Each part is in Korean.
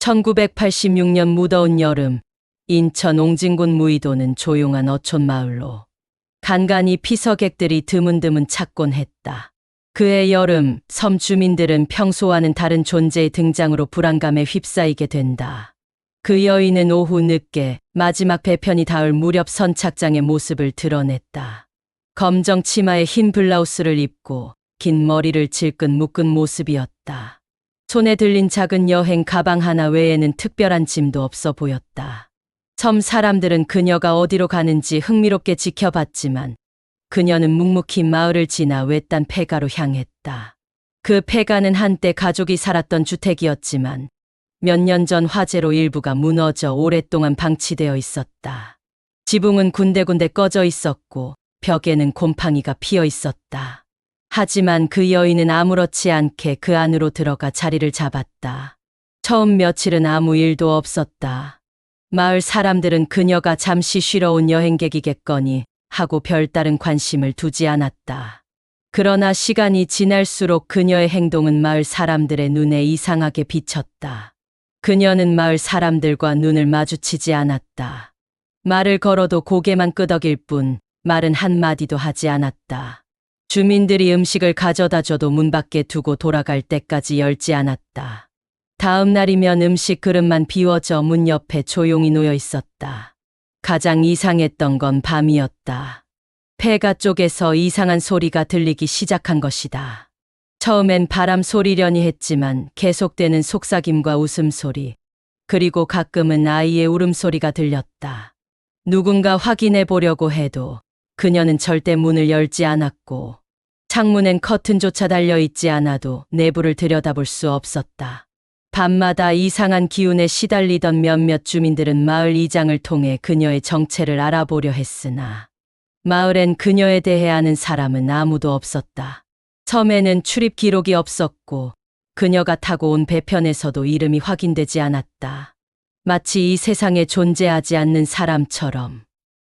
1986년 무더운 여름, 인천 옹진군 무의도는 조용한 어촌 마을로 간간히 피서객들이 드문드문 찾곤 했다. 그해 여름, 섬 주민들은 평소와는 다른 존재의 등장으로 불안감에 휩싸이게 된다. 그 여인은 오후 늦게 마지막 배편이 닿을 무렵 선착장의 모습을 드러냈다. 검정 치마에 흰 블라우스를 입고 긴 머리를 질끈 묶은 모습이었다. 손에 들린 작은 여행 가방 하나 외에는 특별한 짐도 없어 보였다. 섬 사람들은 그녀가 어디로 가는지 흥미롭게 지켜봤지만 그녀는 묵묵히 마을을 지나 외딴 폐가로 향했다. 그 폐가는 한때 가족이 살았던 주택이었지만 몇 년 전 화재로 일부가 무너져 오랫동안 방치되어 있었다. 지붕은 군데군데 꺼져 있었고 벽에는 곰팡이가 피어 있었다. 하지만 그 여인은 아무렇지 않게 그 안으로 들어가 자리를 잡았다. 처음 며칠은 아무 일도 없었다. 마을 사람들은 그녀가 잠시 쉬러 온 여행객이겠거니 하고 별다른 관심을 두지 않았다. 그러나 시간이 지날수록 그녀의 행동은 마을 사람들의 눈에 이상하게 비쳤다. 그녀는 마을 사람들과 눈을 마주치지 않았다. 말을 걸어도 고개만 끄덕일 뿐 말은 한마디도 하지 않았다. 주민들이 음식을 가져다 줘도 문 밖에 두고 돌아갈 때까지 열지 않았다. 다음 날이면 음식 그릇만 비워져 문 옆에 조용히 놓여 있었다. 가장 이상했던 건 밤이었다. 폐가 쪽에서 이상한 소리가 들리기 시작한 것이다. 처음엔 바람 소리려니 했지만 계속되는 속삭임과 웃음소리, 그리고 가끔은 아이의 울음소리가 들렸다. 누군가 확인해 보려고 해도 그녀는 절대 문을 열지 않았고 창문엔 커튼조차 달려 있지 않아도 내부를 들여다볼 수 없었다. 밤마다 이상한 기운에 시달리던 몇몇 주민들은 마을 이장을 통해 그녀의 정체를 알아보려 했으나 마을엔 그녀에 대해 아는 사람은 아무도 없었다. 섬에는 출입 기록이 없었고 그녀가 타고 온 배편에서도 이름이 확인되지 않았다. 마치 이 세상에 존재하지 않는 사람처럼.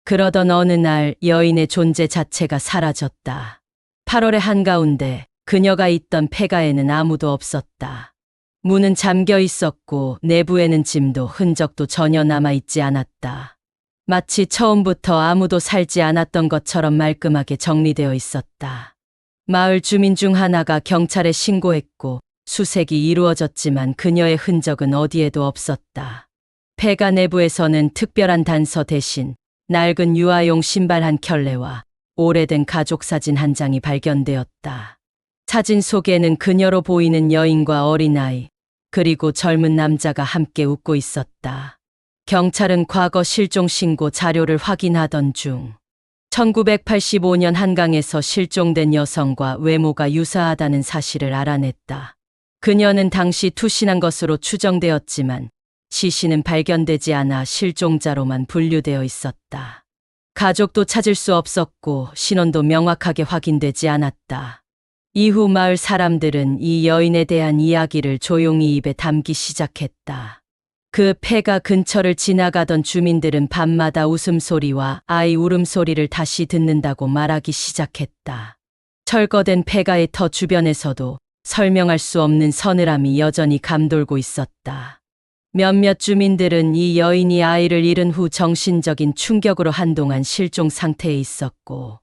그러던 어느 날 여인의 존재 자체가 사라졌다. 8월의 한가운데 그녀가 있던 폐가에는 아무도 없었다. 문은 잠겨 있었고 내부에는 짐도 흔적도 전혀 남아 있지 않았다. 마치 처음부터 아무도 살지 않았던 것처럼 말끔하게 정리되어 있었다. 마을 주민 중 하나가 경찰에 신고했고 수색이 이루어졌지만 그녀의 흔적은 어디에도 없었다. 폐가 내부에서는 특별한 단서 대신 낡은 유아용 신발 한 켤레와 오래된 가족 사진 한 장이 발견되었다. 사진 속에는 그녀로 보이는 여인과 어린아이, 그리고 젊은 남자가 함께 웃고 있었다. 경찰은 과거 실종 신고 자료를 확인하던 중 1985년 한강에서 실종된 여성과 외모가 유사하다는 사실을 알아냈다. 그녀는 당시 투신한 것으로 추정되었지만 시신은 발견되지 않아 실종자로만 분류되어 있었다. 가족도 찾을 수 없었고 신원도 명확하게 확인되지 않았다. 이후 마을 사람들은 이 여인에 대한 이야기를 조용히 입에 담기 시작했다. 그 폐가 근처를 지나가던 주민들은 밤마다 웃음소리와 아이 울음소리를 다시 듣는다고 말하기 시작했다. 철거된 폐가의 터 주변에서도 설명할 수 없는 서늘함이 여전히 감돌고 있었다. 몇몇 주민들은 이 여인이 아이를 잃은 후 정신적인 충격으로 한동안 실종 상태에 있었고,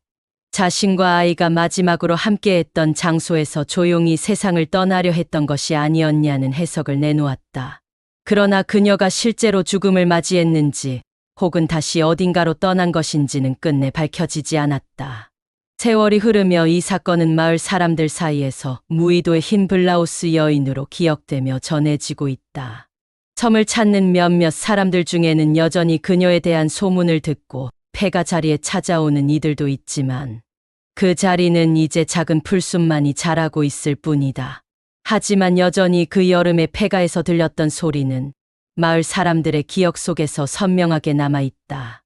자신과 아이가 마지막으로 함께했던 장소에서 조용히 세상을 떠나려 했던 것이 아니었냐는 해석을 내놓았다. 그러나 그녀가 실제로 죽음을 맞이했는지 혹은 다시 어딘가로 떠난 것인지는 끝내 밝혀지지 않았다. 세월이 흐르며 이 사건은 마을 사람들 사이에서 무의도의 흰 블라우스 여인으로 기억되며 전해지고 있다. 섬을 찾는 몇몇 사람들 중에는 여전히 그녀에 대한 소문을 듣고 폐가 자리에 찾아오는 이들도 있지만 그 자리는 이제 작은 풀숲만이 자라고 있을 뿐이다. 하지만 여전히 그 여름의 폐가에서 들렸던 소리는 마을 사람들의 기억 속에서 선명하게 남아있다.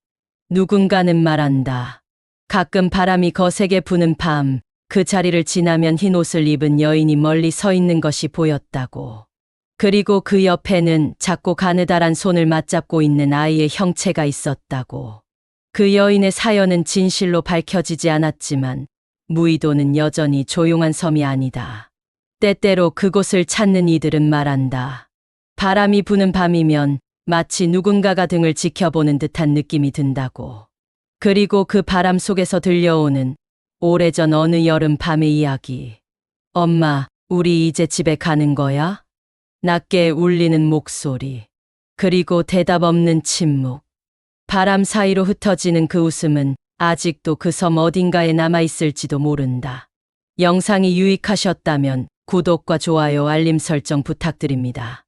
누군가는 말한다. 가끔 바람이 거세게 부는 밤, 그 자리를 지나면 흰 옷을 입은 여인이 멀리 서 있는 것이 보였다고. 그리고 그 옆에는 작고 가느다란 손을 맞잡고 있는 아이의 형체가 있었다고. 그 여인의 사연은 진실로 밝혀지지 않았지만 무의도는 여전히 조용한 섬이 아니다. 때때로 그곳을 찾는 이들은 말한다. 바람이 부는 밤이면 마치 누군가가 등을 지켜보는 듯한 느낌이 든다고. 그리고 그 바람 속에서 들려오는 오래전 어느 여름 밤의 이야기. 엄마, 우리 이제 집에 가는 거야? 낮게 울리는 목소리. 그리고 대답 없는 침묵. 바람 사이로 흩어지는 그 웃음은 아직도 그 섬 어딘가에 남아있을지도 모른다. 영상이 유익하셨다면 구독과 좋아요, 알림 설정 부탁드립니다.